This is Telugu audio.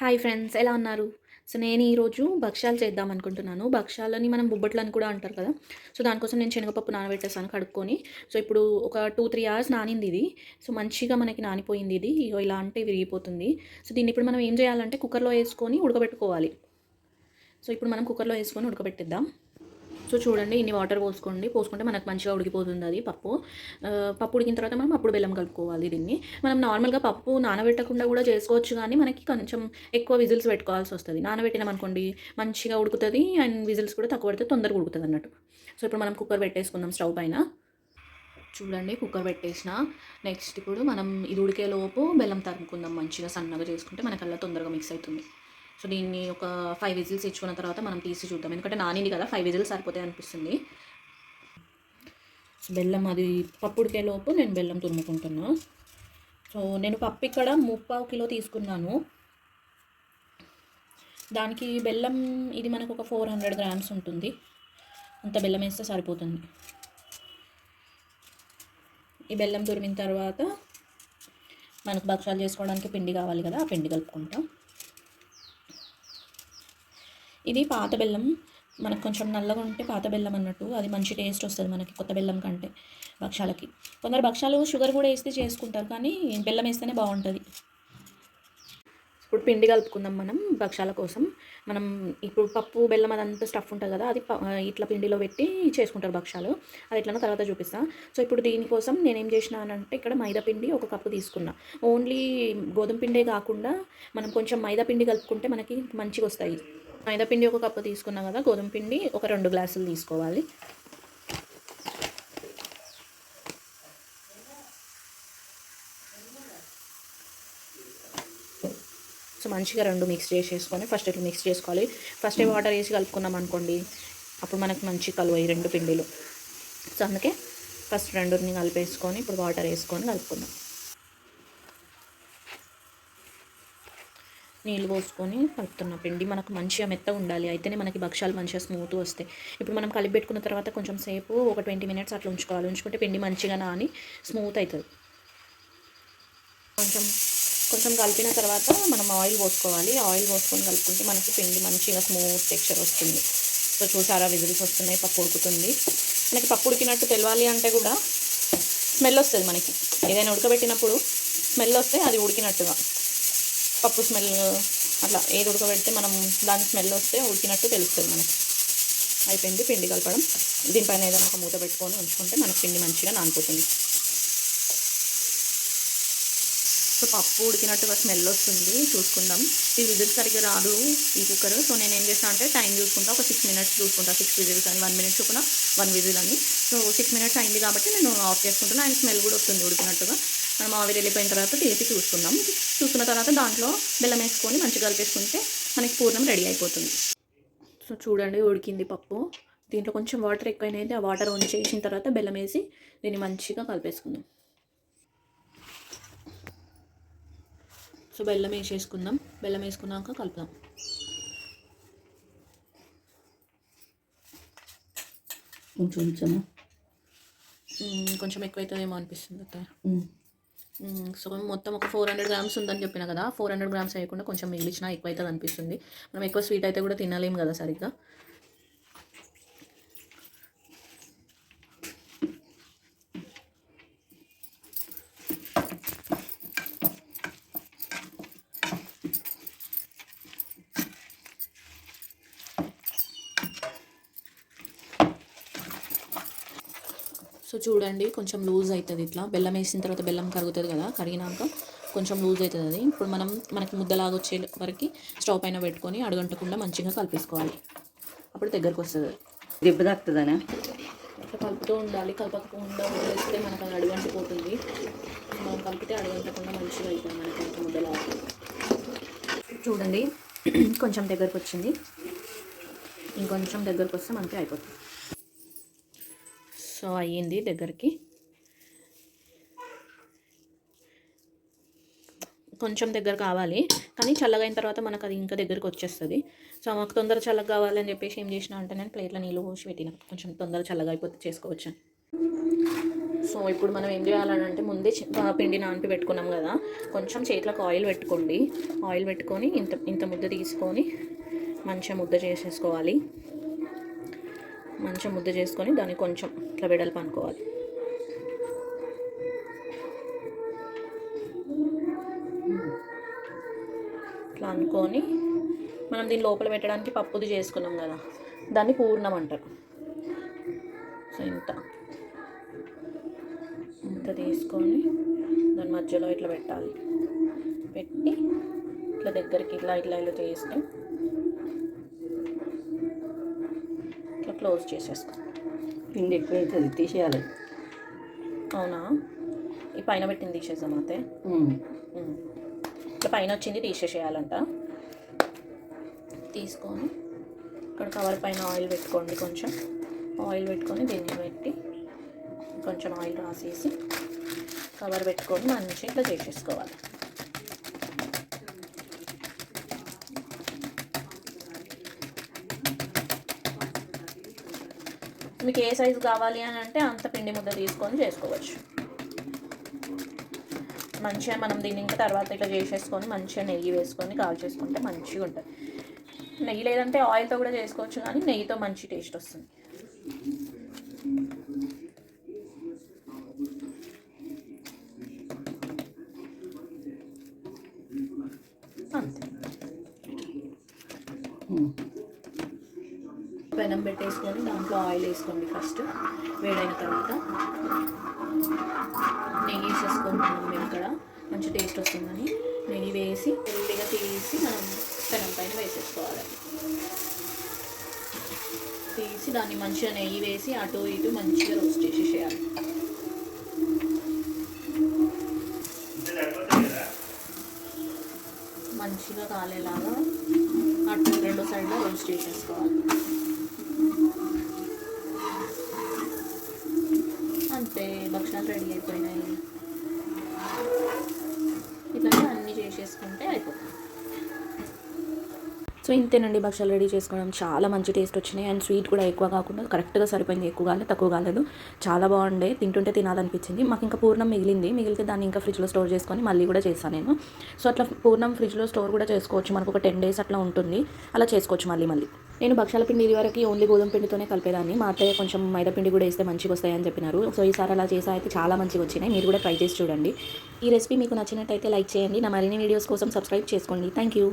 హాయ్ ఫ్రెండ్స్ ఎలా ఉన్నారు? సో నేను ఈరోజు భక్ష్యాలు చేద్దాం అనుకుంటున్నాను. భక్ష్యాలని మనం బొబ్బట్లని కూడా అంటారు కదా. సో దానికోసం నేను శనగపప్పు నానబెట్టేసాను కడుక్కొని. సో ఇప్పుడు ఒక టూ త్రీ అవర్స్ నానింది ఇది. సో మంచిగా మనకి నానిపోయింది ఇది. ఇగో ఇలా అంటే విరిగిపోతుంది. సో దీన్ని ఇప్పుడు మనం ఏం చేయాలంటే కుక్కర్లో వేసుకొని ఉడకబెట్టుకోవాలి. సో ఇప్పుడు మనం కుక్కర్లో వేసుకొని ఉడకబెట్టిద్దాం. సో చూడండి ఇన్ని వాటర్ పోసుకోండి. పోసుకుంటే మనకు మంచిగా ఉడికిపోతుంది అది పప్పు. పప్పు ఉడికిన తర్వాత మనం అప్పుడు బెల్లం కలుపుకోవాలి దీన్ని. మనం నార్మల్గా పప్పు నానబెట్టకుండా కూడా చేసుకోవచ్చు కానీ మనకి కొంచెం ఎక్కువ విజిల్స్ పెట్టుకోవాల్సి వస్తుంది. నానబెట్టినాం అనుకోండి మంచిగా ఉడుకుతుంది అండ్ విజిల్స్ కూడా తక్కువ పడితే తొందరగా ఉడుకుతుంది అన్నట్టు. సో ఇప్పుడు మనం కుక్కర్ పెట్టేసుకుందాం స్టవ్ పైన. చూడండి కుక్కర్ పెట్టేసిన. నెక్స్ట్ ఇప్పుడు మనం ఇది ఉడికేలోపు బెల్లం తరుముకుందాం. మంచిగా సన్నగా చేసుకుంటే మనకల్లా తొందరగా మిక్స్ అవుతుంది. సో దీన్ని ఒక ఫైవ్ విజిల్స్ ఇచ్చుకున్న తర్వాత మనం తీసి చూద్దాం. ఎందుకంటే నానింది కదా ఫైవ్ విజిల్స్ సరిపోతాయి అనిపిస్తుంది. బెల్లం అది పప్పుడికే లోపు నేను బెల్లం తురుముకుంటున్నా. సో నేను పప్పు ఇక్కడ ముప్పావు కిలో తీసుకున్నాను. దానికి బెల్లం ఇది మనకు ఒక ఫోర్ హండ్రెడ్ గ్రామ్స్ ఉంటుంది. అంత బెల్లం వేస్తే సరిపోతుంది. ఈ బెల్లం తురిమిన తర్వాత మనకు భక్షాలు చేసుకోవడానికి పిండి కావాలి కదా ఆ పిండి కలుపుకుంటాం. ఇది పాత బెల్లం. మనకు కొంచెం నల్లగా ఉంటే పాత బెల్లం అన్నట్టు. అది మంచి టేస్ట్ వస్తుంది మనకి కొత్త బెల్లం కంటే భక్షాలకి. కొందరు భక్షాలు షుగర్ కూడా వేస్తే చేసుకుంటారు కానీ బెల్లం వేస్తేనే బాగుంటుంది. ఇప్పుడు పిండి కలుపుకుందాం మనం భక్షాల కోసం. మనం ఇప్పుడు పప్పు బెల్లం అదంతా స్టఫ్ ఉంటుంది కదా అది ఇట్లా పిండిలో పెట్టి చేసుకుంటారు భక్షాలు. అది ఎట్లనో తర్వాత చూపిస్తా. సో ఇప్పుడు దీనికోసం నేనేం చేసినానంటే ఇక్కడ మైదా పిండి ఒక కప్పు తీసుకున్నా. ఓన్లీ గోధుమ పిండే కాకుండా మనం కొంచెం మైదా పిండి కలుపుకుంటే మనకి మంచిగా వస్తాయి. మైదా పిండి ఒక కప్పు తీసుకున్నాం కదా గోధుమ పిండి ఒక రెండు గ్లాసులు తీసుకోవాలి. సో మంచిగా రెండు మిక్స్ చేసేసుకొని ఫస్ట్ ఇట్లా మిక్స్ చేసుకోవాలి. ఫస్ట్ వాటర్ వేసి కలుపుకున్నాం అనుకోండి అప్పుడు మనకు మంచి కలువాయి రెండు పిండిలు. సో అందుకే ఫస్ట్ రెండుని కలిపేసుకొని ఇప్పుడు వాటర్ వేసుకొని కలుపుకుందాం. నీళ్ళు పోసుకొని కలుపుతున్న పిండి మనకు మంచిగా మెత్త ఉండాలి. అయితేనే మనకి భక్షాలు మంచిగా స్మూత్ వస్తాయి. ఇప్పుడు మనం కలిపి పెట్టుకున్న తర్వాత కొంచెం సేపు ఒక ట్వంటీ మినిట్స్ అట్లా ఉంచుకోవాలి. ఉంచుకుంటే పిండి మంచిగా నాని స్మూత్ అవుతుంది కొంచెం కొంచెం కలిపిన తర్వాత మనం ఆయిల్ పోసుకోవాలి. ఆయిల్ పోసుకొని కలుపుకుంటే మనకి పిండి మంచిగా స్మూత్ టెక్స్చర్ వస్తుంది. సో చూసారా విజిల్స్ వస్తున్నాయి పప్పు ఉడుకుతుంది. మనకి పప్పు ఉడికినట్టు తెలవాలి అంటే కూడా స్మెల్ వస్తుంది మనకి. ఏదైనా ఉడకబెట్టినప్పుడు స్మెల్ వస్తే అది ఉడికినట్టుగా. పప్పు స్మెల్ అట్లా ఏది ఉడకబెడితే మనం దాని స్మెల్ వస్తే ఉడికినట్టు తెలుస్తుంది మనకి. అయిపోయింది పిండి కలపడం. దీనిపైన ఏదైనా ఒక మూత పెట్టుకొని ఉంచుకుంటే మనకి పిండి మంచిగా నానిపోతుంది. సో పప్పు ఉడికినట్టుగా స్మెల్ వస్తుంది. చూసుకుందాం. ఈ విజిల్స్ సరిగ్గా రాదు ఈ కుక్కర్ సో నేను ఏం చేస్తాను అంటే టైం చూసుకుంటా. ఒక సిక్స్ మినిట్స్ చూసుకుంటా. సిక్స్ విజిల్స్ అని వన్ మినిట్ చొప్పున వన్ విజిల్ అని. సో సిక్స్ మినిట్స్ అయింది కాబట్టి నేను ఆఫ్ చేసుకుంటున్నా. అండ్ స్మెల్ కూడా వస్తుంది ఉడికినట్టుగా. మనం ఆవిరి వెళ్ళిపోయిన తర్వాత తీసి చూసుకుందాం. చూసుకున్న తర్వాత దాంట్లో బెల్లం వేసుకొని మంచిగా కలిపేసుకుంటే మనకి పూర్ణం రెడీ అయిపోతుంది. సో చూడండి ఉడికింది పప్పు. దీంట్లో కొంచెం వాటర్ ఎక్కువైనది ఆ వాటర్ వంచి చేసిన తర్వాత బెల్లం వేసి దీన్ని మంచిగా కలిపేసుకుందాం. సో బెల్లం వేసేసుకుందాం. బెల్లం వేసుకున్నాక కలుపుదాం. కొంచెం కొంచెం ఎక్కువైతుందేమో అనిపిస్తుంది అత్త సో మొత్తం ఒక ఫోర్ హండ్రెడ్ గ్రామ్స్ ఉందని చెప్పిన కదా ఫోర్ హండ్రెడ్ గ్రామ్స్ వేయకుండా కొంచెం మిగిలిచినా ఎక్కువ అవుతుంది అనిపిస్తుంది మనం ఎక్కువ స్వీట్ అయితే కూడా తినలేము కదా సరిగ్గా. సో చూడండి కొంచెం లూజ్ అవుతుంది ఇట్లా. బెల్లం వేసిన తర్వాత బెల్లం కరుగుతుంది కదా కరిగినాక కొంచెం లూజ్ అవుతుంది అది. ఇప్పుడు మనం మనకి ముద్దలాగా వచ్చే వరకు స్టవ్ పైన పెట్టుకొని అడుగంటకుండా మంచిగా కలిపేసుకోవాలి. అప్పుడు దగ్గరకు వస్తుంది. దెబ్బ తాకుతుందనా? ఇట్లా కలుపుతూ ఉండాలి. కలపకుండా వదిలేస్తే మనకు అది అడుగంటిపోతుంది. మనం కలిపితే అడుగంటకుండా మంచిగా అవుతుంది మనకి ముద్దలాగా. చూడండి కొంచెం దగ్గరకు వచ్చింది. ఇంకొంచెం దగ్గరకు వస్తే మనకి అయిపోతుంది. సో అయ్యింది దగ్గరికి. కొంచెం దగ్గర కావాలి కానీ చల్లగైన అయిన తర్వాత మనకు అది ఇంకా దగ్గరికి వచ్చేస్తుంది. సో మాకు తొందర చల్లగా కావాలని చెప్పేసి ఏం చేసిన అంటే నేను ప్లేట్లో నీళ్ళు పోసి పెట్టిన. కొంచెం తొందర చల్లగా అయిపోతే చేసుకోవచ్చు. సో ఇప్పుడు మనం ఏం చేయాలని అంటే ముందే పిండి నానిపి పెట్టుకున్నాం కదా కొంచెం చేతులకు ఆయిల్ పెట్టుకోండి. ఆయిల్ పెట్టుకొని ఇంత ఇంత ముద్ద తీసుకొని మంచిగా ముద్ద చేసేసుకోవాలి. మంచిగా ముద్ద చేసుకొని దాన్ని కొంచెం ఇట్లా వెడల్పు అనుకోవాలి. ఇట్లా అనుకొని మనం దీని లోపల పెట్టడానికి పప్పుది చేసుకున్నాం కదా దాన్ని పూర్ణం అంటారు. సో ఇంత. ఇంత తీసుకొని దాని మధ్యలో ఇట్లా పెట్టాలి. పెట్టి ఇట్లా దగ్గరికి ఇట్లా ఇట్లా ఇట్లా చేస్తే ఇట్లా క్లోజ్ చేసేసుకో. పిండి ఎక్కువైతుంది తీసేయాలి. అవునా? ఈ పైన పెట్టింది తీసేద్దాం అయితే. ఇట్లా పైన వచ్చింది తీసేసేయాలంట. తీసుకొని ఇక్కడ కవర్ పైన ఆయిల్ పెట్టుకోండి కొంచెం. ఆయిల్ పెట్టుకొని దీన్ని పెట్టి కొంచెం ఆయిల్ రాసేసి కవర్ పెట్టుకొని మంచిగా ఇట్లా చేసేసుకోవాలి. మీకు ఏ సైజు కావాలి అని అంటే అంత పిండి ముద్ద తీసుకొని చేసుకోవచ్చు. మంచిగా మనం దీన్ని ఇంకా తర్వాత ఇట్లా చేసేసుకొని మంచిగా నెయ్యి వేసుకొని కాల్ చేసుకుంటే మంచిగా ఉంటుంది. నెయ్యి లేదంటే ఆయిల్తో కూడా చేసుకోవచ్చు కానీ నెయ్యితో మంచి టేస్ట్ వస్తుంది అంతే ఉమ్. పెనం పెట్టేసుకొని దాంట్లో ఆయిల్ వేసుకోండి ఫస్ట్ వేడైన తర్వాత. నెయ్యి వేసేసుకుంటున్నాం మేము ఇక్కడ. మంచి టేస్ట్ వస్తుందని. నెయ్యి వేసి మెల్లిగా తీసి మనం పెనం పైన వేసేసుకోవాలి. తీసి దాన్ని మంచిగా నెయ్యి వేసి అటు ఇటు మంచిగా రోస్ట్ చేసేసేయాలి. మంచిగా కాలేలాగా అటు రెండు సైడ్లో రోస్ట్ చేసేసుకోవాలి. సో ఇంతేనండి భక్షాలు రెడీ చేసుకోవడం. చాలా మంచి టేస్ట్ వచ్చినాయి. అండ్ స్వీట్ కూడా ఎక్కువ కాకుండా కరెక్ట్గా సరిపోయింది. ఎక్కువ కాలేదు తక్కువ కాలేదు. చాలా బాగుండే. తింటుంటే తినాలనిపించింది. మాకు ఇంకా పూర్ణం మిగిలింది. మిగిలితే దాన్ని ఇంకా ఫ్రిడ్జ్లో స్టోర్ చేసుకొని మళ్ళీ కూడా చేస్తాను నేను. సో అట్లా పూర్ణం ఫ్రిడ్జ్లో స్టోర్ కూడా చేసుకోవచ్చు. మనకు ఒక టెన్ డేస్ అట్లా ఉంటుంది. అలా చేసుకోవచ్చు మళ్ళీ మళ్ళీ. నేను భక్షాల పిండి ఇది వరకు ఓన్లీ గోధుమ పిండితోనే కలిపేదాన్ని. మా అత్తయ్య కొంచెం మైదా పిండి కూడా వేస్తే మంచిగా వస్తాయని చెప్పినారు. సో ఈసారి అలా చేసా అయితే చాలా మంచిగా వచ్చినాయి. మీరు కూడా ట్రై చేసి చూడండి. ఈ రెసిపీ మీకు నచ్చినట్టయితే లైక్ చేయండి. నా మరిన్ని వీడియోస్ కోసం సబ్స్క్రైబ్ చేసుకోండి. Thank you